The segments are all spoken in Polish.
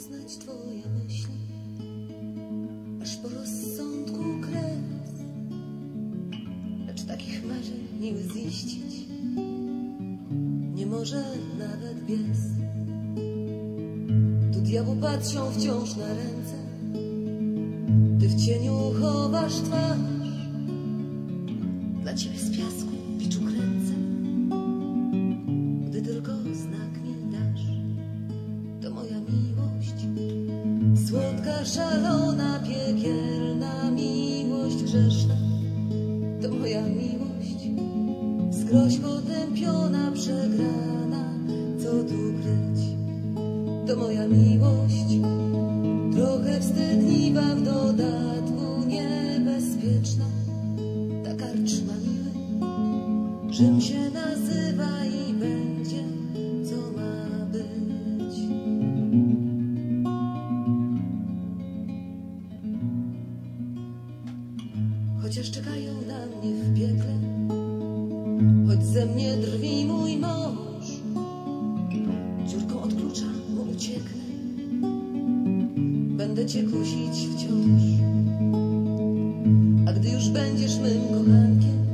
poznać Twoje myśli, aż po rozsądku kres. Lecz takich marzeń nie ziścić nie może nawet bies. Tu diabłu patrzą wciąż na ręce, Ty w cieniu chowasz twarz. Dla Ciebie z piasku biczu kręcę. Słodka, szalona, piekielna miłość grzeszna. To moja miłość. Skroś potępiona, przegrana, co tu kryć? To moja miłość. Trochę wstydliwa, w dodatku niebezpieczna. Ta karczma miły, czym się nazywa Chociaż czekają na mnie w piekle, choć ze mnie drwi mój mąż, dziurką od klucza mu ucieknę, będę cię kusić wciąż. A gdy już będziesz mym kochankiem,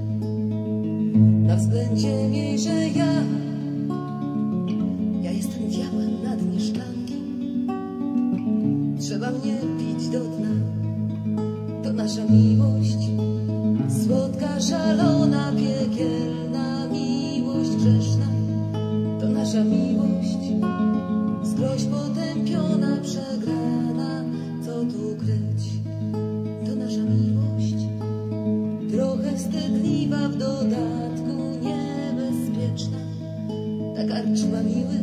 na względzie miej, że ja, ja jestem diabłem na dnie. Trzeba mnie pić do dna, nasza miłość, słodka, szalona, piekielna miłość grzeszna. To nasza miłość, skroś potępiona, przegrana, co tu kryć? To nasza miłość, trochę wstydliwa, w dodatku niebezpieczna. Ta karczma miły,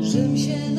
Rzym się